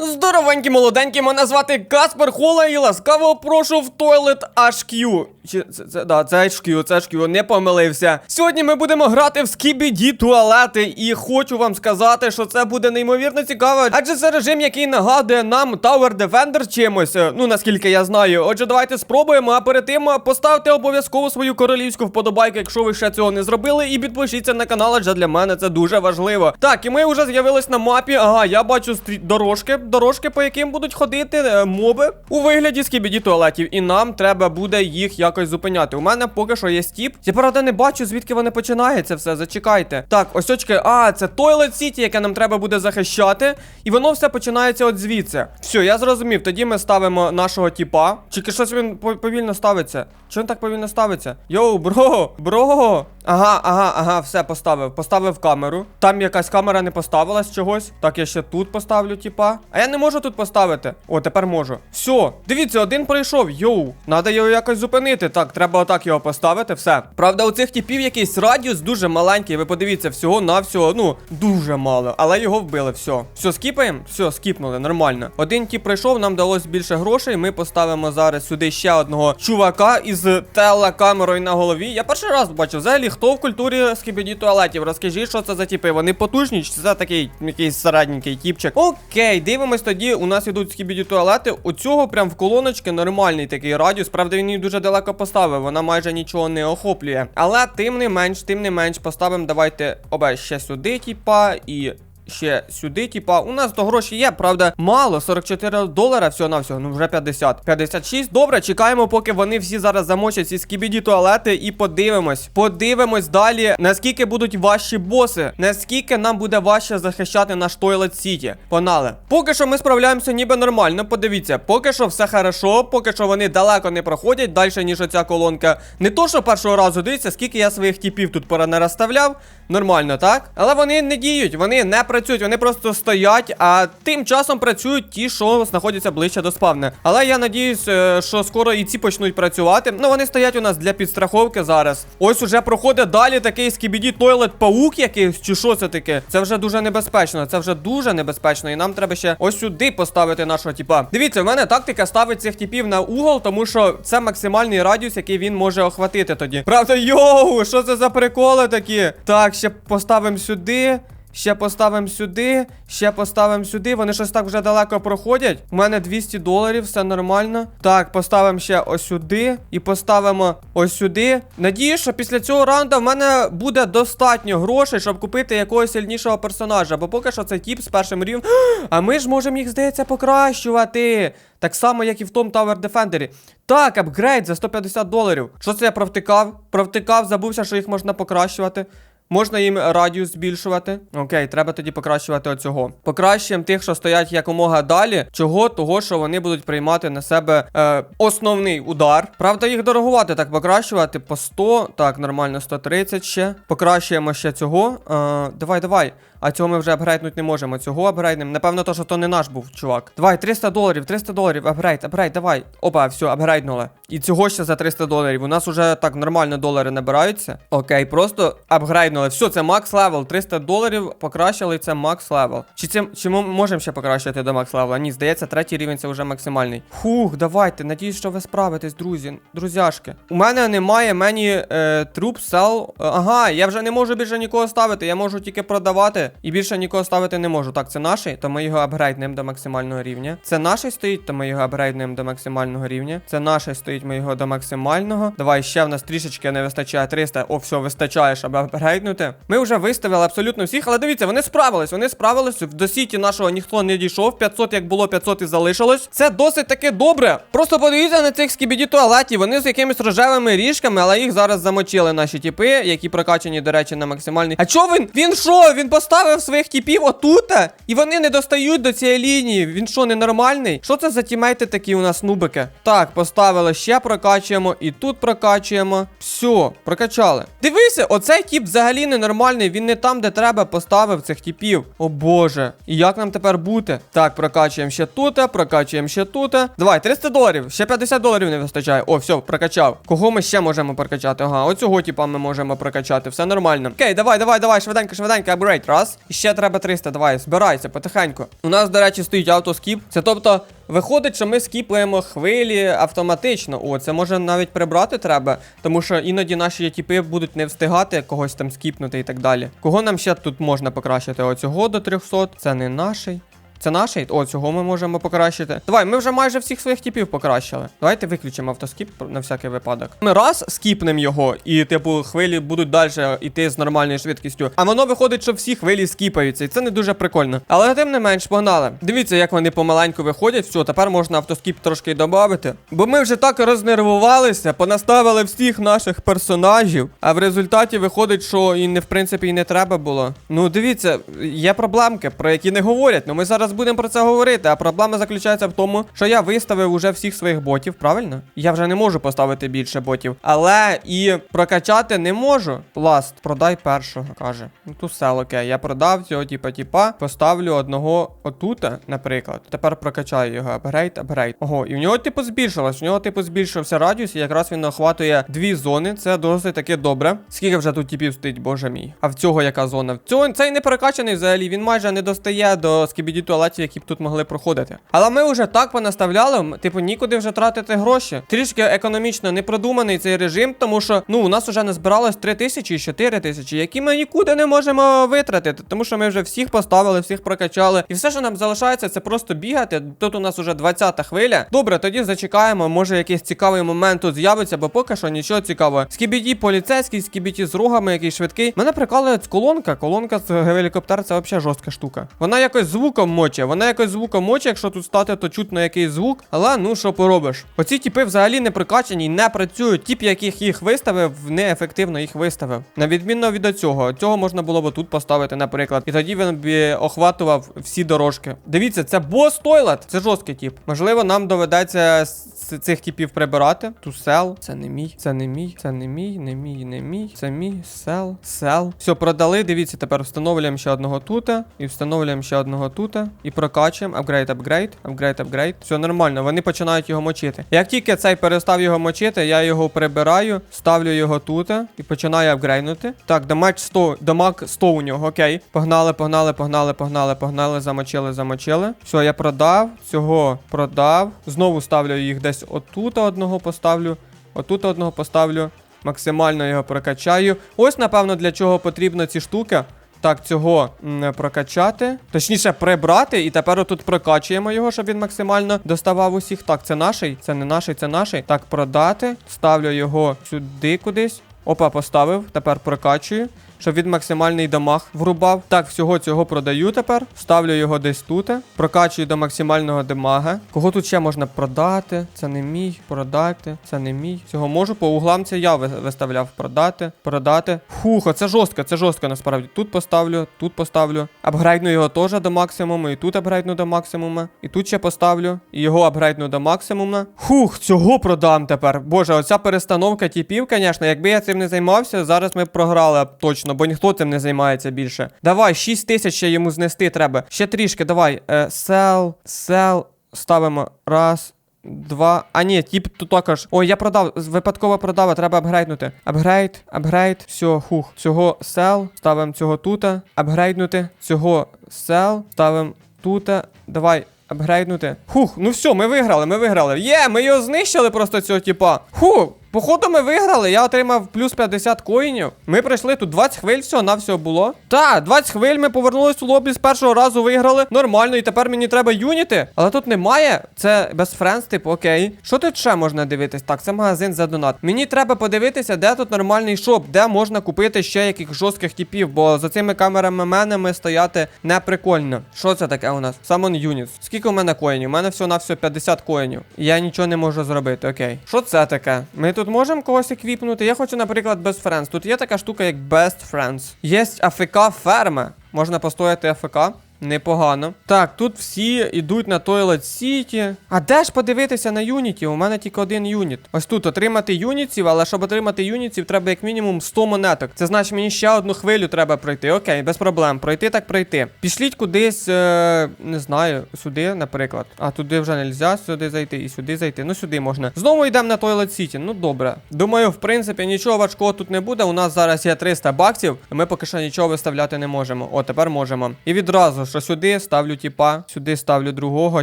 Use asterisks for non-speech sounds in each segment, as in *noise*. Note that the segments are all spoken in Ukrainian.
Здоровенькі молоденькі, мене звати Каспер Хола і ласкаво прошу в тойлет HQ. Чи це, це да, це HQ, це HQ, не помилився. Сьогодні ми будемо грати в скібіді туалети, і хочу вам сказати, що це буде неймовірно цікаво, адже це режим, який нагадує нам Tower Defender чимось. Ну наскільки я знаю. Отже, давайте спробуємо. А перед тим поставте обов'язково свою королівську вподобайку, якщо ви ще цього не зробили, і підпишіться на канал, адже для мене це дуже важливо. Так, і ми вже з'явились на мапі. Ага, я бачу стрі... дорожки, дорожки, по яким будуть ходити е, моби у вигляді скібіді туалетів. І нам треба буде їх якось зупиняти. У мене поки що є стіп. Я правда не бачу, звідки вони починається все. Зачекайте. Так, ось очки. А, це Toilet City, яке нам треба буде захищати. І воно все починається от звідси. Все, я зрозумів. Тоді ми ставимо нашого тіпа. Тільки щось він повільно ставиться. Чого він так повільно ставиться? Йоу, бро, бро. Ага, ага, ага, все поставив. Поставив камеру. Там якась камера не поставилась чогось. Так, я ще тут поставлю, типа. Я не можу тут поставити. О, тепер можу. Все, дивіться, один пройшов. Йоу. Надо його якось зупинити. Так, треба отак його поставити. Все. Правда, у цих типів якийсь радіус дуже маленький. Ви подивіться, всього на всього. Ну, дуже мало. Але його вбили. Все. Все, скіпаємо? Все, скіпнули, нормально. Один тип пройшов, нам далось більше грошей. Ми поставимо зараз сюди ще одного чувака із телекамерою на голові. Я перший раз бачив. Взагалі, хто в культурі скібіді туалетів? Розкажіть, що це за типи? Вони потужні, чи це такий якийсь середненький тіпчик? Окей, дивимось тоді. У нас ідуть скібіді туалети. У цього прям в колоночки нормальний такий радіус. Правда, він її дуже далеко поставив. Вона майже нічого не охоплює. Але тим не менш, тим не менш, поставимо давайте обе ще сюди, тіпа, і ще сюди, типа, у нас то гроші є, правда, мало, 44 долара всього на всього, ну вже 50. 56. Добре, чекаємо, поки вони всі зараз замочать ці скібіді туалети і подивимось. Подивимось далі, наскільки будуть ваші боси, наскільки нам буде важче захищати наш Тойлет Сіті. Погнали. Поки що ми справляємося ніби нормально, подивіться, поки що все хорошо, поки що вони далеко не проходять, далі, ніж оця колонка. Не то, що першого разу дивіться, скільки я своїх типів тут понараставляв. Нормально, так? Але вони не діють, вони не працюють, вони просто стоять, а тим часом працюють ті, що знаходяться ближче до спавни. Але я надіюсь, е, що скоро і ці почнуть працювати. Ну вони стоять у нас для підстраховки зараз. Ось уже проходить далі такий скібіді тойлет паук якийсь, чи що це таке? Це вже дуже небезпечно. Це вже дуже небезпечно. І нам треба ще ось сюди поставити нашого типа. Дивіться, в мене тактика ставить цих типів на угол, тому що це максимальний радіус, який він може охватити тоді. Правда, йоу, що це за приколи такі? Так, ще поставимо сюди. Ще поставимо сюди, ще поставимо сюди. Вони щось так вже далеко проходять. У мене 200 доларів, все нормально. Так, поставимо ще ось сюди і поставимо ось сюди. Надію, що після цього раунду в мене буде достатньо грошей, щоб купити якогось сильнішого персонажа. Бо поки що це тіп з першим рівнем. *gasps* А ми ж можемо їх, здається, покращувати. Так само, як і в тому Tower Defender. Так, апгрейд за 150 доларів. Що це я провтикав? Провтикав, забувся, що їх можна покращувати. Можна їм радіус збільшувати. Окей, треба тоді покращувати оцього. Покращуємо тих, що стоять якомога далі. Чого? Того, що вони будуть приймати на себе е, основний удар. Правда, їх дорогувати так покращувати по 100. Так, нормально, 130 ще. Покращуємо ще цього. Е, давай, давай. А цього ми вже апгрейднути не можемо. Цього апгрейднемо. Напевно, то, що то не наш був, чувак. Давай, 300 доларів, 300 доларів, апгрейд, апгрейд, давай. Опа, все, апгрейднули. І цього ще за 300 доларів. У нас уже так нормально долари набираються. Окей, просто апгрейднули. Все, це макс левел. 300 доларів покращили, це макс левел. Чи це чи ми можемо ще покращити до макс левела? Ні, здається, третій рівень це вже максимальний. Фух, давайте. Надіюсь, що ви справитесь, друзі. Друзяшки. У мене немає мені е, труп, сел. Ага, я вже не можу більше нікого ставити. Я можу тільки продавати. І більше нікого ставити не можу. Так, це наший, то ми його апгрейднемо до максимального рівня. Це наший стоїть, то ми його апгрейднемо до максимального рівня. Це наший стоїть, ми його до максимального. Давай ще в нас трішечки не вистачає 300. О, все, вистачає, щоб апгрейднути. Ми вже виставили абсолютно всіх, але дивіться, вони справились. Вони справились. До сіті нашого ніхто не дійшов. 500 як було, 500 і залишилось. Це досить таки добре. Просто подивіться на цих скібіді туалетів. Вони з якимись рожевими ріжками, але їх зараз замочили наші тіпи, які прокачані, до речі, на максимальний. А чо він? Він що? Він поставив своїх тіпів отута? І вони не достають до цієї лінії. Він що, ненормальний? Що це за тімейти такі у нас нубики? Так, поставили ще прокачуємо, і тут прокачуємо. Все, прокачали. Дивися, оцей тіп взагалі ненормальний. Він не там, де треба, поставив цих тіпів. О боже. І як нам тепер бути? Так, прокачуємо ще тут, прокачуємо ще тут. Давай, 300 доларів. Ще 50 доларів не вистачає. О, все, прокачав. Кого ми ще можемо прокачати? Ага, оцього типа ми можемо прокачати. Все нормально. Окей, давай, давай, давай, швиденько, швиденько, апгрейд. Раз. Раз. І ще треба 300. Давай, збирайся потихеньку. У нас, до речі, стоїть автоскіп. Це тобто, виходить, що ми скіпуємо хвилі автоматично. О, це може навіть прибрати треба, тому що іноді наші тіпи будуть не встигати когось там скіпнути і так далі. Кого нам ще тут можна покращити? Оцього до 300. Це не наший. Це наший? О, цього ми можемо покращити. Давай, ми вже майже всіх своїх типів покращили. Давайте виключимо автоскіп на всякий випадок. Ми раз скіпнемо його, і, типу, хвилі будуть далі йти з нормальною швидкістю. А воно виходить, що всі хвилі скіпаються, і це не дуже прикольно. Але тим не менш, погнали. Дивіться, як вони помаленьку виходять. Все, тепер можна автоскіп трошки додати. Бо ми вже так рознервувалися, понаставили всіх наших персонажів. А в результаті виходить, що і не в принципі і не треба було. Ну, дивіться, є проблемки, про які не говорять. Ну ми зараз будемо про це говорити. А проблема заключається в тому, що я виставив уже всіх своїх ботів, правильно? Я вже не можу поставити більше ботів. Але і прокачати не можу. Ласт, продай першого, каже. Ну тут все окей. Я продав цього, типа, типа, поставлю одного отута, наприклад. Тепер прокачаю його. Апгрейд, апгрейд. Ого, і в нього, типу, збільшилось. У нього, типу, збільшився радіус, і якраз він охватує дві зони. Це досить таки добре. Скільки вже тут типів стоїть, боже мій. А в цього яка зона? В цього цей не прокачаний взагалі. Він майже не достає до скібіді туалетів, які б тут могли проходити. Але ми вже так понаставляли, типу, нікуди вже тратити гроші. Трішки економічно не продуманий цей режим, тому що ну у нас вже не збиралось 3 тисячі і 4 тисячі, які ми нікуди не можемо витратити, тому що ми вже всіх поставили, всіх прокачали. І все, що нам залишається, це просто бігати. Тут у нас уже 20-та хвиля. Добре, тоді зачекаємо. Може якийсь цікавий момент тут з'явиться, бо поки що нічого цікавого. Скібіді поліцейський, скібіді з рогами, який швидкий. Мене прикалує колонка. Колонка з гелікоптера це взагалі жорстка штука. Вона якось звуком моче. Вона якось звуком моче, якщо тут стати, то чутно якийсь звук. Але ну що поробиш? Оці тіпи взагалі не прокачані, і не працюють. Тіп, яких їх виставив, неефективно їх виставив. На відмінно від цього. Цього можна було б тут поставити, наприклад. І тоді він б охватував всі дорожки. Дивіться, це бос тойлет. Це жорсткий тіп. Можливо, нам доведеться цих типів прибирати. Тусел. Це не мій, це не мій, це не мій, не мій, не мій. Це мій. Сел. Сел. Все, продали. Дивіться, тепер встановлюємо ще одного тута. І встановлюємо ще одного тута. І прокачуємо. Апгрейд, апгрейд, апгрейд, апгрейд. Все нормально. Вони починають його мочити. Як тільки цей перестав його мочити, я його прибираю, ставлю його тут і починаю апгрейднути. Так, дамаг 100, дамаг 100 у нього, окей. Погнали, погнали, погнали, погнали, погнали, замочили, замочили. Все, я продав, цього продав. Знову ставлю їх десь отут одного поставлю, отут одного поставлю. Максимально його прокачаю. Ось, напевно, для чого потрібно ці штуки. Так, цього прокачати. Точніше, прибрати. І тепер отут прокачуємо його, щоб він максимально доставав усіх. Так, це наший, це не наший, це наший. Так, продати. Ставлю його сюди кудись. Опа, поставив. Тепер прокачую. Щоб він максимальний дамаг врубав. Так, всього цього продаю тепер. Ставлю його десь тут. Прокачую до максимального дамага. Кого тут ще можна продати? Це не мій. Продати. Це не мій. Цього можу. По углам це я виставляв. Продати. Продати. Фух, це жорстко, це жорстко насправді. Тут поставлю, тут поставлю. Апгрейдну його теж до максимуму. І тут апгрейдну до максимуму. І тут ще поставлю. І його апгрейдну до максимуму. Фух, цього продам тепер. Боже, оця перестановка типів, звісно, якби я цим не займався, зараз ми б програли б точно, бо ніхто цим не займається більше. Давай, 6 тисяч ще йому знести треба. Ще трішки, давай. Е, сел, сел. Ставимо. Раз. Два. А ні, тип тут також. Ой, я продав. Випадково продав, треба апгрейднути. Апгрейд, апгрейд. Все, хух. Цього сел. Ставимо цього тута. Апгрейднути. Цього сел. Ставимо тута. Давай. Апгрейднути. Хух, ну все, ми виграли, ми виграли. Є, ми його знищили просто цього типа. Фу, походу ми виграли. Я отримав плюс 50 коїнів. Ми пройшли тут 20 хвиль, всього на все було. Та, 20 хвиль, ми повернулись у лобі з першого разу виграли. Нормально, і тепер мені треба юніти. Але тут немає. Це без френдс, типу, окей. Що тут ще можна дивитись? Так, це магазин за донат. Мені треба подивитися, де тут нормальний шоп, де можна купити ще яких жорстких типів, бо за цими камерами мене стояти не прикольно. Що це таке у нас? Summon Units. Скільки у мене коїнів? У мене всього на все 50 коїнів. Я нічого не можу зробити, окей. Що це таке? Ми тут можемо когось еквіпнути? Я хочу, наприклад, Best Friends. Тут є така штука, як Best Friends. Є АФК ферма. Можна постояти АФК. Непогано. Так, тут всі йдуть на Toilet City. А де ж подивитися на юнітів? У мене тільки один юніт. Ось тут отримати юнітів, але щоб отримати юнітів, треба як мінімум 100 монеток. Це значить, мені ще одну хвилю треба пройти. Окей, без проблем. Пройти так пройти. Пішліть кудись, е, не знаю, сюди, наприклад. А туди вже не можна сюди зайти і сюди зайти. Ну сюди можна. Знову йдемо на Toilet City. Ну добре. Думаю, в принципі, нічого важкого тут не буде. У нас зараз є 300 баксів. і Ми поки що нічого виставляти не можемо. О, тепер можемо. І відразу, що сюди ставлю тіпа, сюди ставлю другого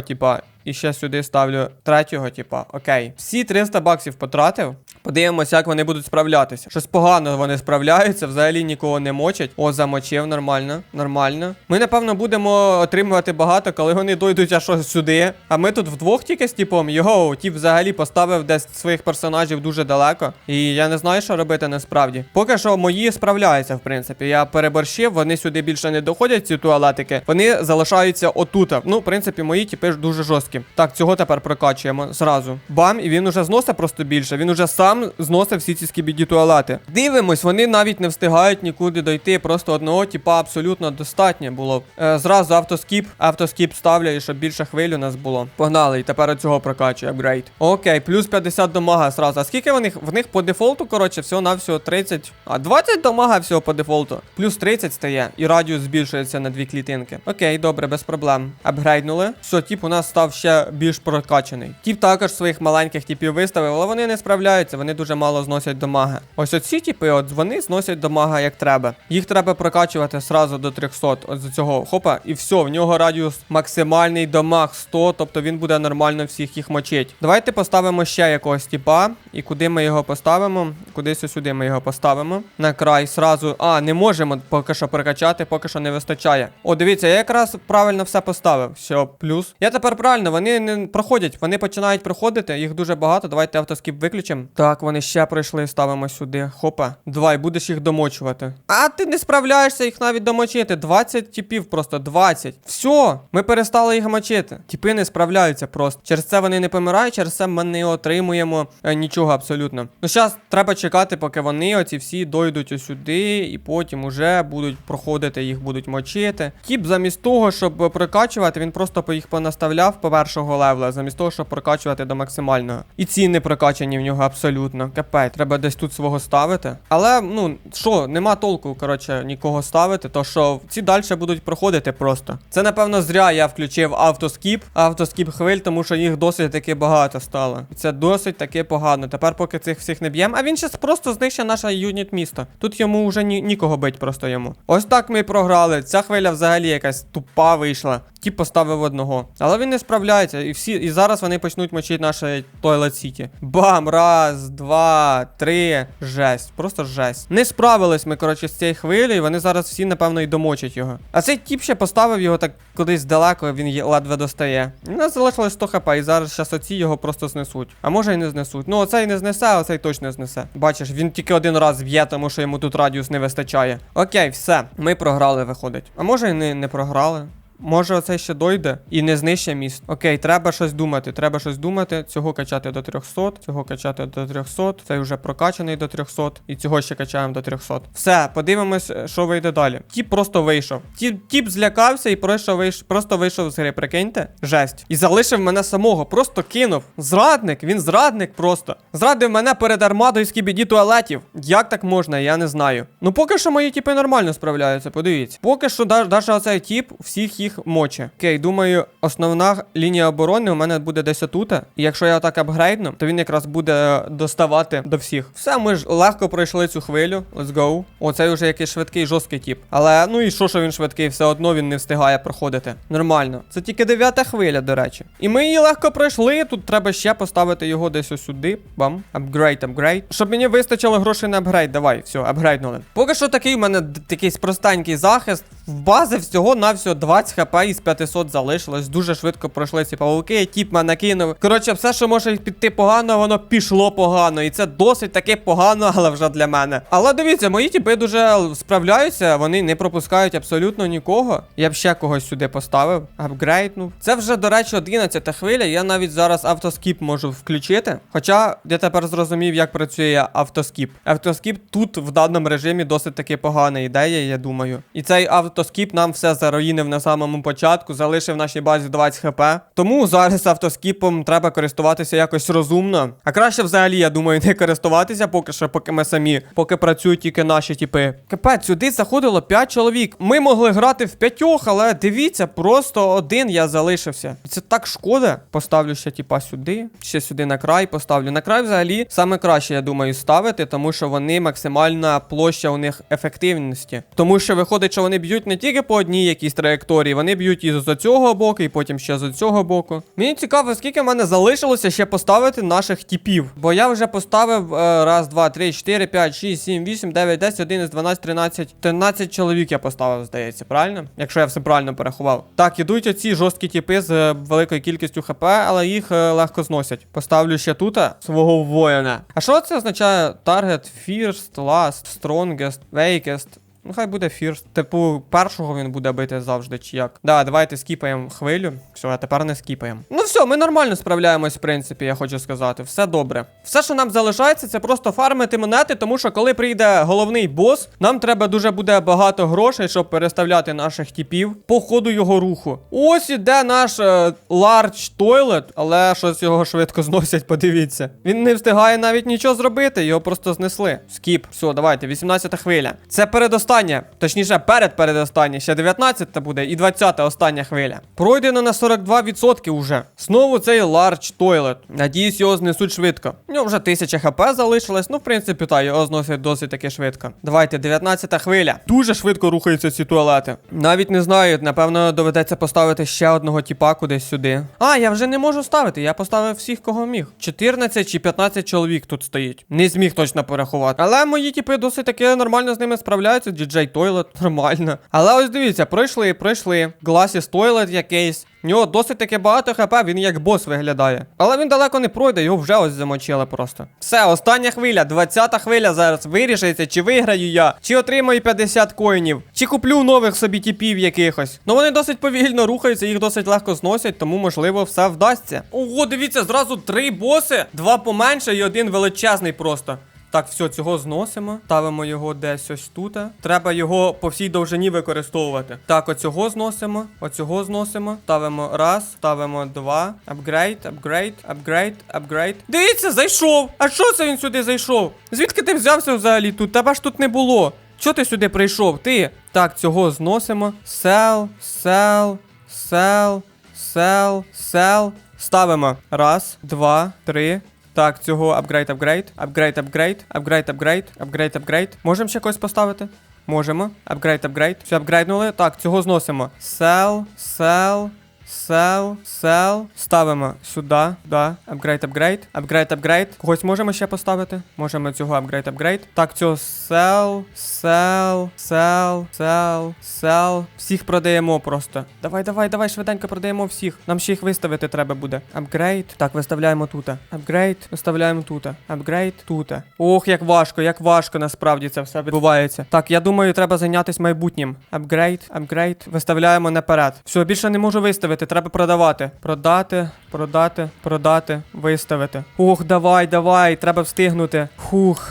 тіпа. І ще сюди ставлю третього, типа. Окей. Всі 300 баксів потратив. Подивимося, як вони будуть справлятися. Щось погано вони справляються, взагалі нікого не мочать. О, замочив, нормально, нормально. Ми, напевно, будемо отримувати багато, коли вони дойдуть аж сюди. А ми тут вдвох тільки з типом. Його, тіп взагалі поставив десь своїх персонажів дуже далеко. І я не знаю, що робити насправді. Поки що мої справляються, в принципі. Я переборщив, вони сюди більше не доходять, ці туалетики. Вони залишаються отута. Ну, в принципі, мої типи ж дуже жорсткі. Так, цього тепер прокачуємо зразу. Бам, і він уже зносить просто більше. Він уже сам зносив всі ці скібіді туалети. Дивимось, вони навіть не встигають нікуди дойти. Просто одного типа абсолютно достатньо було. Е, зразу автоскіп, автоскіп ставлю, щоб більше хвиль у нас було. Погнали, і тепер оцього прокачує апгрейд. Окей, плюс 50 домага зразу. А скільки в них? В них по дефолту, коротше, всього на всього 30. А 20 домага всього по дефолту. Плюс 30 стає, і радіус збільшується на дві клітинки. Окей, добре, без проблем. Апгрейднули. Все, тип у нас став ще більш прокачаний. Тіп також своїх маленьких типів виставив, але вони не справляються, вони дуже мало зносять домаги. Ось оці типи, от вони зносять домага як треба. Їх треба прокачувати сразу до 300. От з цього хопа, і все, в нього радіус максимальний домаг 100, тобто він буде нормально всіх їх мочить. Давайте поставимо ще якогось типа. І куди ми його поставимо? Кудись ось сюди ми його поставимо. На край сразу. А, не можемо поки що прокачати, поки що не вистачає. О, дивіться, я якраз правильно все поставив. Все, плюс. Я тепер правильно, вони не проходять, вони починають проходити, їх дуже багато. Давайте автоскіп виключимо. Так, вони ще пройшли, ставимо сюди. Хопа. Давай, будеш їх домочувати. А ти не справляєшся їх навіть домочити. 20 типів, просто 20. Все, ми перестали їх мочити. Тіпи не справляються просто. Через це вони не помирають, через це ми не отримуємо е, нічого абсолютно. Ну, зараз треба чекати, поки вони оці всі дойдуть сюди, і потім уже будуть проходити, їх будуть мочити. Тіп замість того, щоб прокачувати, він просто їх понаставляв по першого левела, замість того, щоб прокачувати до максимального. І ці не прокачані в нього абсолютно. Капець, треба десь тут свого ставити. Але, ну, що, нема толку, коротше, нікого ставити, то що ці далі будуть проходити просто. Це, напевно, зря я включив автоскіп, автоскіп хвиль, тому що їх досить таки багато стало. Це досить таки погано. Тепер, поки цих всіх не б'ємо, а він щас просто знищить наше юніт місто. Тут йому вже ні, нікого бить просто йому. Ось так ми програли. Ця хвиля взагалі якась тупа вийшла. Ті поставив одного. Але він не справляється. І всі, і зараз вони почнуть мочити наше Toilet City. Бам! Раз, два, три. Жесть. Просто жесть. Не справились ми, коротше, з цією хвилею. Вони зараз всі, напевно, і домочать його. А цей тіп ще поставив його так кудись далеко, він ледве достає. У нас залишилось 100 хп, і зараз щас оці його просто знесуть. А може і не знесуть. Ну, оцей не знесе, а оцей точно знесе. Бачиш, він тільки один раз б'є, тому що йому тут радіус не вистачає. Окей, все. Ми програли, виходить. А може і не, не програли. Може, оце ще дойде і не знищить міст. Окей, треба щось думати. Треба щось думати. Цього качати до 300, цього качати до 300. Цей вже прокачаний до 300. І цього ще качаємо до 300. Все, подивимось, що вийде далі. Тіп просто вийшов. Тіп, тіп злякався і просто вийшов, просто вийшов з гри. Прикиньте? Жесть. І залишив мене самого. Просто кинув. Зрадник, він зрадник просто. Зрадив мене перед армадою з кібіді туалетів. Як так можна, я не знаю. Ну поки що мої тіпи нормально справляються, подивіться. Поки що навіть оцей тіп всіх їх моче. Окей, думаю, основна лінія оборони у мене буде десь отута. І якщо я так апгрейдну, то він якраз буде доставати до всіх. Все, ми ж легко пройшли цю хвилю. Let's go. Оцей вже якийсь швидкий, жорсткий тіп. Але ну і що, що він швидкий, все одно він не встигає проходити. Нормально. Це тільки дев'ята хвиля, до речі. І ми її легко пройшли. Тут треба ще поставити його десь сюди. Бам. Апгрейд, апгрейд. Щоб мені вистачило грошей на апгрейд. Давай, все, апгрейднули. Поки що такий у мене такий простенький захист. В бази всього на всього 20 хп із 500 залишилось. Дуже швидко пройшли ці павуки. Тіп мене кинув. Коротше, все, що може піти погано, воно пішло погано. І це досить таки погано, *laughs* але вже для мене. Але дивіться, мої тіпи дуже справляються, вони не пропускають абсолютно нікого. Я б ще когось сюди поставив. Апгрейднув. Це вже, до речі, 11 хвиля. Я навіть зараз автоскіп можу включити. Хоча я тепер зрозумів, як працює автоскіп. Автоскіп тут в даному режимі досить таки погана ідея, я думаю. І цей ав- автоскіп нам все заруїнив на самому початку, залишив в нашій базі 20 хп. Тому зараз автоскіпом треба користуватися якось розумно. А краще взагалі, я думаю, не користуватися поки що, поки ми самі, поки працюють тільки наші типи. Капець, сюди заходило 5 чоловік. Ми могли грати в п'ятьох, але дивіться, просто один я залишився. Це так шкода. Поставлю ще типа сюди, ще сюди на край поставлю. На край взагалі саме краще, я думаю, ставити, тому що вони максимальна площа у них ефективності. Тому що виходить, що вони б'ють не тільки по одній якійсь траєкторії, вони б'ють і з цього боку, і потім ще з цього боку. Мені цікаво, скільки в мене залишилося ще поставити наших типів. Бо я вже поставив е, раз, два, три, чотири, п'ять, шість, сім, вісім, дев'ять, десять, одинадцять, дванадцять, тринадцять, тринадцять чоловік я поставив, здається, правильно? Якщо я все правильно порахував. Так, ідуть оці жорсткі типи з е, великою кількістю хп, але їх е, легко зносять. Поставлю ще тут е, свого воїна. А що це означає? Target, first, last, strongest, weakest. Ну, хай буде фірст. Типу, першого він буде бити завжди, чи як. Да, давайте скіпаємо хвилю. Все, а тепер не скіпаємо. Ну все, ми нормально справляємось, в принципі, я хочу сказати. Все добре. Все, що нам залишається, це просто фармити монети, тому що коли прийде головний бос, нам треба дуже буде багато грошей, щоб переставляти наших типів по ходу його руху. Ось іде наш е, Large Toilet, але щось його швидко *laughs* зносять, подивіться. Він не встигає навіть нічого зробити, його просто знесли. Скіп. Все, давайте, 18 хвиля. Це передостання. Точніше, перед передостання. Ще 19 буде і 20-та остання хвиля. Пройдено на 42% уже. Знову цей Large Toilet. Надіюсь, його знесуть швидко. У нього вже 1000 хп залишилось. Ну, в принципі, та його зносять досить таки швидко. Давайте, 19-та хвиля. Дуже швидко рухаються ці туалети. Навіть не знаю, напевно, доведеться поставити ще одного тіпа кудись сюди. А, я вже не можу ставити. Я поставив всіх, кого міг. 14 чи 15 чоловік тут стоїть. Не зміг точно порахувати. Але мої тіпи досить таки нормально з ними справляються. DJ Toilet, *laughs* нормально. Але ось дивіться, пройшли, пройшли. Glassy Toilet якийсь. В нього досить таки багато хп, він як бос виглядає. Але він далеко не пройде, його вже ось замочили просто. Все, остання хвиля, 20-та хвиля зараз вирішиться, чи виграю я, чи отримаю 50 коїнів, чи куплю нових собі тіпів якихось. Ну вони досить повільно рухаються, їх досить легко зносять, тому можливо все вдасться. Ого, дивіться, зразу три боси, два поменше і один величезний просто. Так, все, цього зносимо. Ставимо його десь ось тут. Треба його по всій довжині використовувати. Так, оцього зносимо, оцього зносимо. Ставимо раз, ставимо два. Апгрейд, апгрейд, апгрейд, апгрейд. Дивіться, зайшов! А що це він сюди зайшов? Звідки ти взявся взагалі тут? Тебе ж тут не було. Чого ти сюди прийшов? Ти? Так, цього зносимо. Сел, сел, сел, сел, сел. Ставимо. Раз, два, три. Так, цього апгрейд, апгрейд, апгрейд, апгрейд, апгрейд, апгрейд, апгрейд, апгрейд. Можемо ще когось поставити? Можемо. Апгрейд, апгрейд. Все, апгрейднули. Так, цього зносимо. Сел, сел, сел, сел. Ставимо сюди, да. Апгрейд, апгрейд, апгрейд, апгрейд. Когось можемо ще поставити? Можемо цього апгрейд, апгрейд. Так, цього сел, сел, сел, сел, сел. Всіх продаємо просто. Давай, давай, давай, швиденько продаємо всіх. Нам ще їх виставити треба буде. Апгрейд. Так, виставляємо тут. Апгрейд, виставляємо тут. Апгрейд тут. Ох, як важко, як важко насправді це все відбувається. Так, я думаю, треба зайнятися майбутнім. Апгрейд, апгрейд. Виставляємо наперед. Все, більше не можу виставити, треба продавати. Продати, продати, продати, виставити. Ух, давай, давай, треба встигнути. Хух.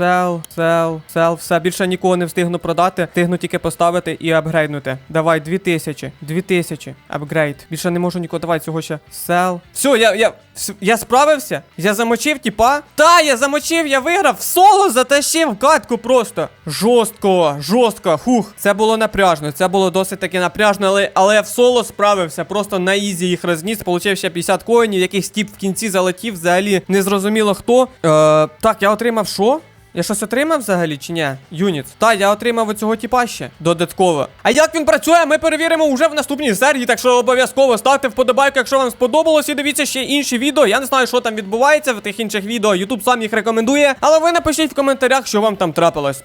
Сел, сел, сел, все, більше нікого не встигну продати, встигну тільки поставити і апгрейднути. Давай, 2000, 2000, апгрейд. Більше не можу нікого, давай цього ще. Сел. Все, я, я, я справився? Я замочив, типа? Та, я замочив, я виграв, в соло затащив катку просто. Жорстко, жорстко, хух. Це було напряжно, це було досить таки напряжно, але, але я в соло справився, просто на ізі їх розніс, получив ще 50 коїнів, яких стіп в кінці залетів, взагалі не зрозуміло хто. Е, так, я отримав що? Я щось отримав взагалі чи ні? Юніт. Та, я отримав оцього тіпа ще додатково. А як він працює, ми перевіримо уже в наступній серії. Так що обов'язково ставте вподобайку, якщо вам сподобалось, і дивіться ще інші відео. Я не знаю, що там відбувається в тих інших відео. Ютуб сам їх рекомендує. Але ви напишіть в коментарях, що вам там трапилось.